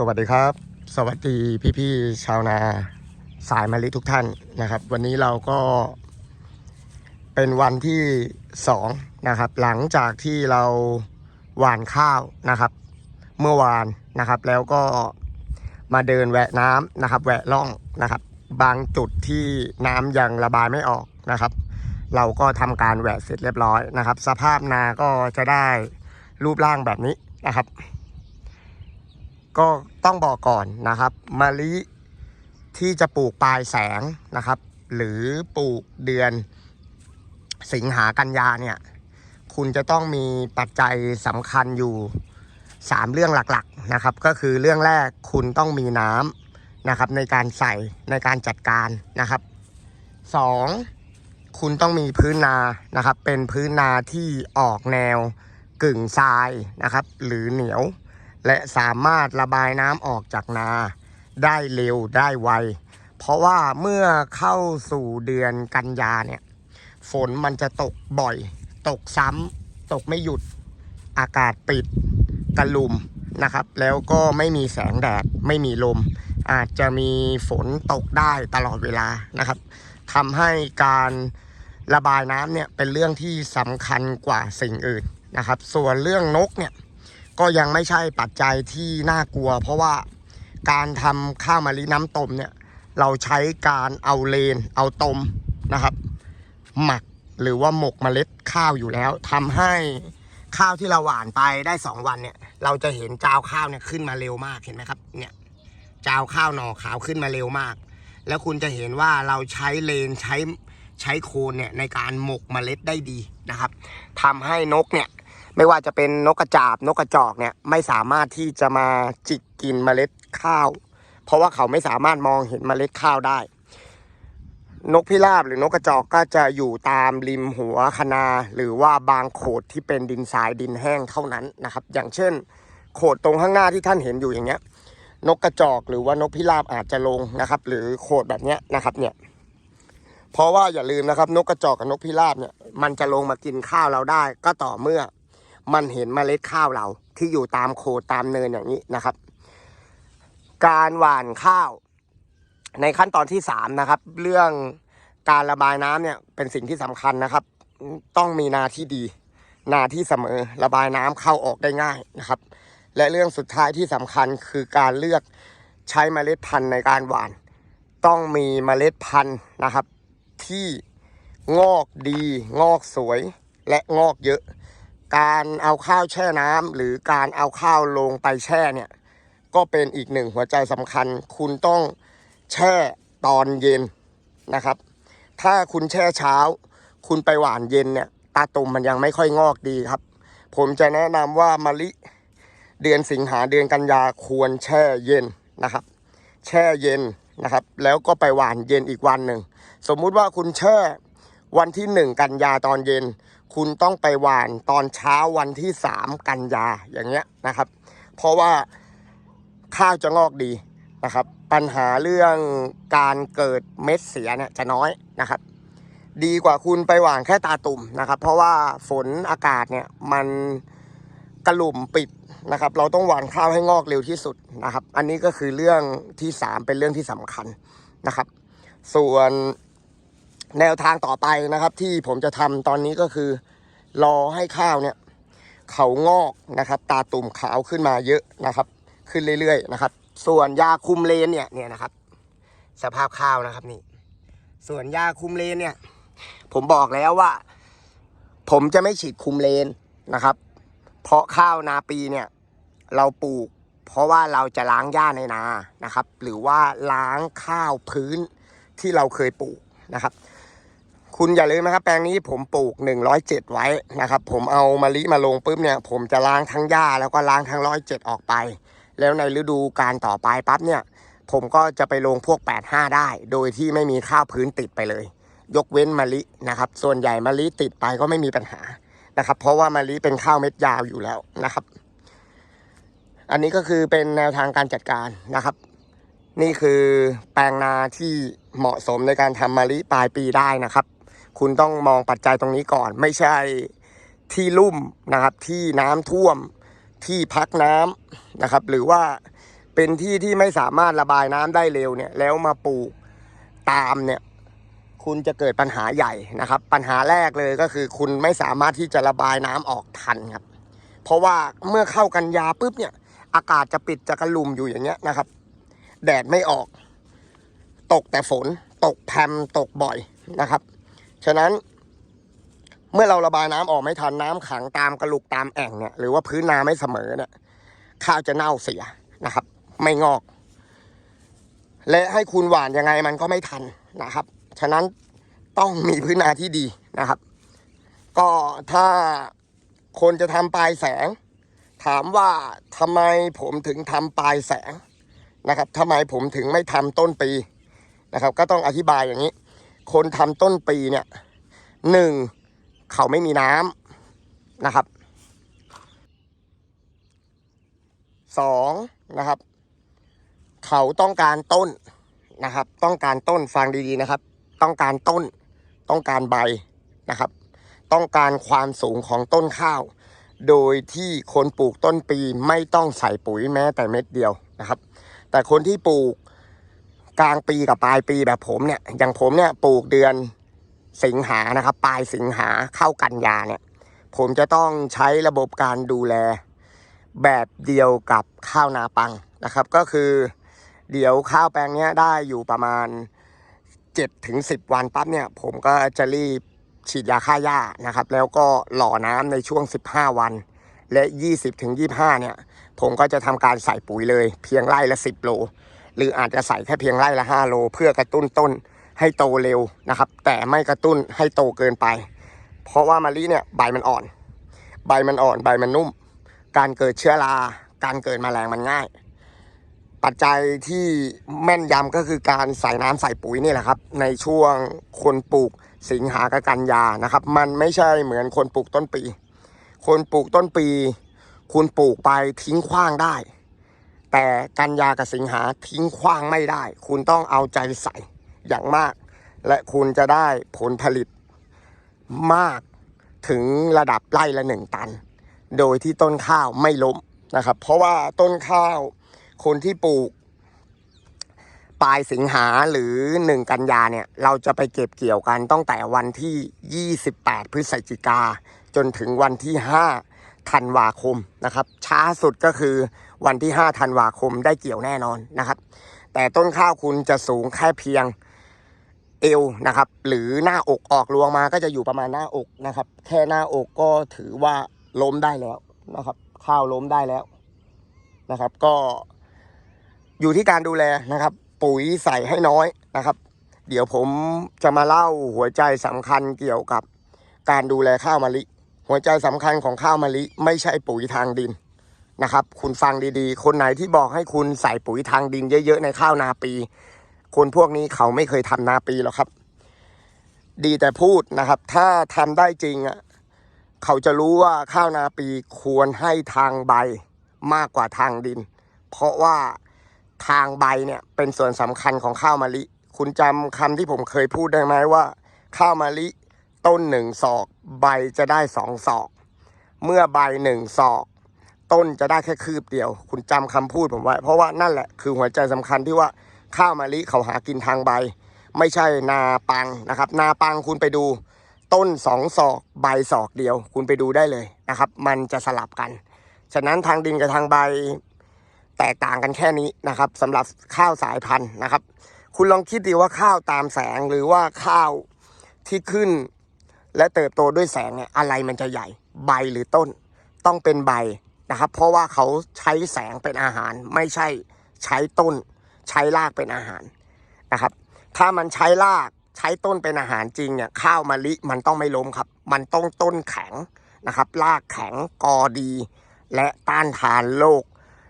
สวัสดีครับ สวัสดีพี่ๆชาวนาสายมะลิทุกท่านนะครับ วันนี้เราก็เป็นวันที่สองนะครับ หลังจากที่เราหว่านข้าวนะครับ เมื่อวานนะครับ แล้วก็มาเดินแหวะน้ำนะครับ แหวะล่องนะครับ บางจุดที่น้ำยังระบายไม่ออกนะครับ เราก็ทำการแหวะเสร็จเรียบร้อยนะครับ สภาพนาก็จะได้รูปร่างแบบนี้นะครับ ก็ต้องบอกก่อนนะครับมะลิที่จะปลูกปลายแสงนะครับ หรือปลูกเดือนสิงหากันยาเนี่ย คุณจะต้องมีปัจจัยสำคัญอยู่ 3 เรื่องหลักๆนะครับ ก็คือเรื่องแรกคุณต้องมีน้ำนะครับ ในการใส่ในการจัดการนะครับ 2. คุณต้องมีพื้นนานะครับ เป็นพื้นนาที่ออกแนวกึ่งทรายนะครับ หรือเหนียว และสามารถระบายน้ำออกจากนา ได้เร็วได้ไว เพราะว่าเมื่อเข้าสู่เดือนกันยาเนี่ยฝนมันจะตกบ่อย ตกซ้ำตกไม่หยุด อากาศปิดกระลุมนะครับ แล้วก็ไม่มีแสงแดดไม่มีลม อาจจะมีฝนตกได้ตลอดเวลานะครับทำให้การระบายน้ำเนี่ยเป็นเรื่องที่สำคัญกว่าสิ่งอื่นนะครับ ส่วนเรื่องนกเนี่ย ก็ยังไม่ใช่ปัจจัยที่น่ากลัว เพราะว่าการทำข้าวมะลิน้ำต้มเนี่ยเราใช้การเอาเลนเอาต้มนะครับ หมักหรือว่าหมกเมล็ดข้าวอยู่แล้วทำให้ข้าวที่เราหว่านไปได้2วันเนี่ย เราจะเห็นจาวข้าวเนี่ยขึ้นมาเร็วมากเห็นไหมครับเนี่ยจาวข้าวหน่อขาวขึ้นมาเร็วมาก แล้วคุณจะเห็นว่าเราใช้เลนใช้ใช้โคนเนี่ยในการหมกเมล็ดได้ดีนะครับทำให้นกเนี่ย ไม่ว่าจะเป็นนกกระจาบนกกระจอกเนี่ยไม่สามารถที่จะมาจิกกินเมล็ดข้าว เพราะว่าเขาไม่สามารถมองเห็นเมล็ดข้าวได้ นกพิราบหรือนกกระจอกก็จะอยู่ตามริมหัวคนา หรือว่าบางโขดที่เป็นดินทรายดินแห้งเท่านั้นนะครับ อย่างเช่น โขดตรงข้างหน้าที่ท่านเห็นอยู่อย่างเงี้ย นกกระจอกหรือว่านกพิราบอาจจะลงนะครับ หรือโขดแบบเนี้ยนะครับเนี่ยเพราะว่าอย่าลืมนะครับ นกกระจอกกับนกพิราบเนี่ยมันจะลงมากินข้าวเราได้ก็ต่อเมื่อ มันเห็นเมล็ดข้าวเรา ที่อยู่ตามโคตามเนินอย่างนี้นะครับ การหว่านข้าว ในขั้นตอนที่สามนะครับ เรื่องการระบายน้ำเนี่ยเป็นสิ่งที่สำคัญนะครับ ต้องมีนาที่ดี นาที่เสมอระบายน้ำเข้าออกได้ง่ายนะครับ และเรื่องสุดท้ายที่สำคัญคือการเลือกใช้เมล็ดพันธุ์ในการหว่าน ต้องมีเมล็ดพันธุ์นะครับ ที่งอกดี งอกสวยและงอกเยอะ การเอาข้าวแช่น้ำหรือการเอาข้าวลงไปแช่เนี่ย ก็เป็นอีกหนึ่งหัวใจสำคัญ คุณต้องแช่ตอนเย็นนะครับ ถ้าคุณแช่เช้า คุณไปหวานเย็นเนี่ยตาตุ่มมันยังไม่ค่อยงอกดีครับ ผมจะแนะนำว่ามะลิเดือนสิงหาเดือนกันยาควรแช่เย็นนะครับ แช่เย็นนะครับ แล้วก็ไปหวานเย็นอีกวันหนึ่ง สมมุติว่าคุณแช่วันที่หนึ่งกันยาตอนเย็น คุณต้องไปหว่านตอนเช้าวันที่สามกันยาอย่างเงี้ยนะครับ เพราะว่าข้าวจะงอกดีนะครับ ปัญหาเรื่องการเกิดเม็ดเสียเนี่ยจะน้อยนะครับ ดีกว่าคุณไปหว่านแค่ตาตุ่มนะครับ เพราะว่าฝนอากาศเนี่ยมันกระหลุมปิดนะครับ เราต้องหว่านข้าวให้งอกเร็วที่สุดนะครับ อันนี้ก็คือเรื่องที่สามเป็นเรื่องที่สำคัญนะครับ ส่วน แนวทางต่อไปนะครับ ที่ผมจะทำตอนนี้ก็คือ รอให้ข้าวเนี่ย เขางอกนะครับ ตาตุ่มขาวขึ้นมาเยอะนะครับ ขึ้นเรื่อยๆนะครับ ส่วนยาคุมเลนเนี่ยเนี่ยนะครับ สภาพข้าวนะครับนี่ ส่วนยาคุมเลนเนี่ย ผมบอกแล้วว่า ผมจะไม่ฉีดคุมเลนนะครับ เพราะข้าวนาปีเนี่ย เราปลูก เพราะว่าเราจะล้างหญ้าในนานะครับ หรือว่าล้างข้าวพื้นที่เราเคยปลูกนะครับ คุณอย่าลืมนะครับ แปลงนี้ผมปลูก 107 ไว้นะครับ ผมเอามะลิมาลงปุ๊บเนี่ย ผมจะล้างทั้งหญ้าแล้วก็ล้างทั้ง 107 ออกไป แล้วในฤดูการต่อไปปั๊บเนี่ย ผมก็จะไปลงพวก 85 ได้ โดยที่ไม่มีข้าวพื้นติดไปเลย ยกเว้นมะลินะครับ ส่วนใหญ่มะลิติดไปก็ไม่มีปัญหานะครับ เพราะว่ามะลิเป็นข้าวเม็ดยาวอยู่แล้วนะครับ อันนี้ก็คือเป็นแนวทางการจัดการนะครับนี่คือแปลงนาที่เหมาะสมในการทำมะลิปลายปีได้นะครับ คุณต้องมองปัจจัยตรงนี้ก่อน ไม่ใช่ที่ลุ่มนะครับ ที่น้ำท่วมที่พักน้ำนะครับ หรือว่าเป็นที่ที่ไม่สามารถระบายน้ำได้เร็วเนี่ย แล้วมาปลูกตามเนี่ย คุณจะเกิดปัญหาใหญ่นะครับ ปัญหาแรกเลยก็คือ คุณไม่สามารถที่จะระบายน้ำออกทันครับ เพราะว่าเมื่อเข้ากันยาปุ๊บเนี่ย อากาศจะปิดจะกระลุมอยู่อย่างเงี้ยนะครับ แดดไม่ออก ตกแต่ฝน ตกแพมตกบ่อยนะครับ ฉะนั้น เมื่อเราระบายน้ำออกไม่ทันน้ำขังตามกระลุกตามแอ่งเนี่ยหรือว่าพื้นนาไม่เสมอเนี่ยข้าวจะเน่าเสียนะครับ ไม่งอก และให้คุณหวานยังไงมันก็ไม่ทันนะครับ ฉะนั้นต้องมีพื้นนาที่ดีนะครับ ก็ถ้าคนจะทำปลายแสง ถามว่าทำไมผมถึงทำปลายแสงนะครับทำไมผมถึงไม่ทำต้นปีนะครับ ก็ต้องอธิบายอย่างนี้ คนทำต้นปีเนี่ยหนึ่งเขาไม่มีน้ำนะครับสองนะครับ เขาต้องการต้นนะครับ ต้องการต้นฟังดีๆนะครับ ต้องการต้น ต้องการใบนะครับ ต้องการความสูงของต้นข้าว โดยที่คนปลูกต้นปีไม่ต้องใส่ปุ๋ยแม้แต่เม็ดเดียวนะครับ แต่คนที่ปลูก กลางปีกับปลายปีแบบผมเนี่ย อย่างผมเนี่ยปลูกเดือนสิงหานะครับ ปลายสิงหาเข้ากันยาเนี่ย ผมจะต้องใช้ระบบการดูแลแบบเดียวกับข้าวนาปังนะครับ ก็คือ เดี๋ยวข้าวแปลงเนี้ยได้อยู่ประมาณ7ถึง10 วันปั๊บเนี่ย ผมก็จะรีบฉีดยาฆ่าหญ้านะครับ แล้วก็หล่อน้ำในช่วง 15 วัน และ 20ถึง25เนี่ย ผมก็จะทำการใส่ปุ๋ยเลย เพียงไร่ละ 10 โล หรืออาจจะใส่แค่เพียงไร่ละ 5 โล เพื่อกระตุ้นต้นให้โตเร็วนะครับ แต่ไม่กระตุ้นให้โตเกินไป เพราะว่ามะลิเนี่ยใบมันอ่อน ใบมันอ่อนใบมันนุ่ม การเกิดเชื้อราการเกิดแมลงมันง่าย ปัจจัยที่แม่นยำก็คือการใส่น้ำใส่ปุ๋ยนี่แหละครับ ในช่วงคนปลูกสิงหากับกันยานะครับ มันไม่ใช่เหมือนคนปลูกต้นปี คนปลูกต้นปี คุณปลูกไปทิ้งขว้างได้ แต่กันยากับสิงหาทิ้งขว้างไม่ได้ คุณต้องเอาใจใส่อย่างมาก และคุณจะได้ผลผลิตมากถึงระดับไร่ละหนึ่งตัน โดยที่ต้นข้าวไม่ล้มนะครับ เพราะว่าต้นข้าวคนที่ปลูก ปลายสิงหาหรือหนึ่งกันยาเนี่ย เราจะไปเก็บเกี่ยวกันตั้งแต่วันที่ 28 พฤศจิกาจนถึงวันที่ 5 ธันวาคมนะครับ ช้าสุดก็คือ วันที่5ธันวาคมได้เกี่ยวแน่นอนนะครับ แต่ต้นข้าวคุณจะสูงแค่เพียงเอวนะครับ หรือหน้าอกออกรวงมาก็จะอยู่ประมาณหน้าอกนะครับ แค่หน้าอกก็ถือว่าล้มได้แล้วนะครับ ข้าวล้มได้แล้วนะครับ ก็อยู่ที่การดูแลนะครับ ปุ๋ยใส่ให้น้อยนะครับ เดี๋ยวผมจะมาเล่าหัวใจสำคัญเกี่ยวกับการดูแลข้าวมะลิ หัวใจสำคัญของข้าวมะลิ ไม่ใช่ปุ๋ยทางดิน นะครับ คุณฟังดีๆ คนไหนที่บอกให้คุณใส่ปุ๋ยทางดินเยอะๆในข้าวนาปี คนพวกนี้เขาไม่เคยทำนาปีหรอกครับ ดีแต่พูดนะครับ ถ้าทำได้จริงอะเขาจะรู้ว่าข้าวนาปีควรให้ทางใบมากกว่าทางดิน เพราะว่าทางใบเนี่ยเป็นส่วนสำคัญของข้าวมะลิ คุณจำคำที่ผมเคยพูดได้ไหมว่า ข้าวมะลิต้นหนึ่งศอก ใบจะได้สองศอก เมื่อใบหนึ่งศอก ต้นจะได้แค่คืบเดียว คุณจำคำพูดผมไว้ เพราะว่านั่นแหละคือหัวใจสำคัญที่ว่าข้าวมะลิเขาหากินทางใบ ไม่ใช่นาปังนะครับ นาปังคุณไปดู ต้นสองศอกใบศอกเดียว คุณไปดูได้เลยนะครับ มันจะสลับกัน ฉะนั้นทางดินกับทางใบแตกต่างกันแค่นี้นะครับสำหรับข้าวสายพันธุ์นะครับ คุณลองคิดดีว่าข้าวตามแสงหรือว่าข้าวที่ขึ้น และเติบโตด้วยแสงเนี่ยอะไรมันจะใหญ่ ใบหรือต้น ต้องเป็นใบ นะครับ เพราะว่าเขาใช้แสงเป็นอาหาร ไม่ใช่ใช้ต้น ใช้รากเป็นอาหารนะครับ ถ้ามันใช้รากใช้ต้นเป็นอาหารจริงเนี่ยข้าวมะลิมันต้องไม่ล้มครับ มันต้องต้นแข็งนะครับรากแข็งกอดี และต้านทานโรค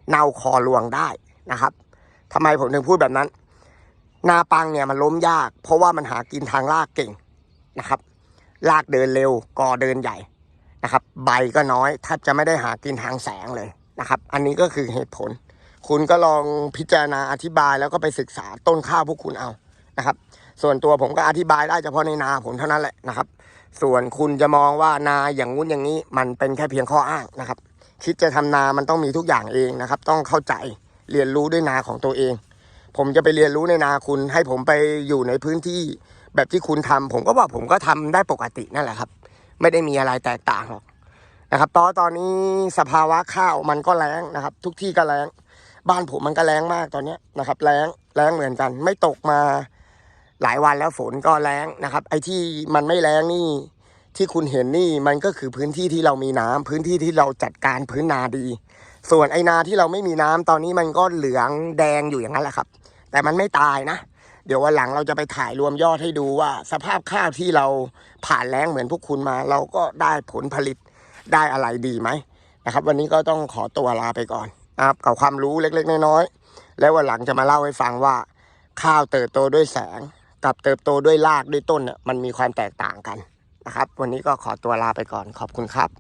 เน่าคอรวงได้นะครับทำไมผมถึงพูดแบบนั้น นาปังเนี่ยมันล้มยาก เพราะว่ามันหากินทางรากเก่งนะครับรากเดินเร็วกอเดินใหญ่ นะครับ ใบก็น้อยแทบจะไม่ได้หากินทางแสงเลยนะครับ อันนี้ก็คือเหตุผล คุณก็ลองพิจารณาอธิบายแล้วก็ไปศึกษาต้นข้าวพวกคุณเอานะครับ ส่วนตัวผมก็อธิบายได้เฉพาะในนาผมเท่านั้นแหละนะครับ ส่วนคุณจะมองว่านาอย่างงู้นอย่างนี้มันเป็นแค่เพียงข้ออ้างนะครับ คิดจะทำนามันต้องมีทุกอย่างเองนะครับ ต้องเข้าใจเรียนรู้ด้วยนาของตัวเอง ผมจะไปเรียนรู้ในนาคุณให้ผมไปอยู่ในพื้นที่แบบที่คุณทำผมก็บอกผมก็ทำได้ปกตินั่นแหละครับ ไม่ได้มีอะไรแตกต่างหรอกนะครับตอนตอนนี้สภาวะข้าวมันก็แรงนะครับ ทุกที่ก็แรงบ้านผมมันก็แรงมากตอนนี้นะครับแรงแรงเหมือนกัน ไม่ตกมาหลายวันแล้วฝนก็แรงนะครับ ไอ้ที่มันไม่แรงนี่ที่คุณเห็นนี่มันก็คือพื้นที่ที่เรามีน้ำพื้นที่ที่เราจัดการพื้นนาดี ส่วนไอ้นาที่เราไม่มีน้ำตอนนี้มันก็เหลืองแดงอยู่อย่างนั้นแหละครับ แต่มันไม่ตายนะ เดี๋ยววันหลังเราจะไปถ่ายรวมยอดให้ดูว่า สภาพข้าวที่เราผ่านแล้งเหมือนพวกคุณมา เราก็ได้ผลผลิตได้อะไรดีไหมนะครับ วันนี้ก็ต้องขอตัวลาไปก่อนนะครับกับความรู้เล็กๆน้อยๆแล้ววันหลังจะมาเล่าให้ฟังว่า ข้าวเติบโตด้วยแสง กับเติบโตด้วยรากด้วยต้นเนี่ยมันมีความแตกต่างกันนะครับ วันนี้ก็ขอตัวลาไปก่อนขอบคุณครับ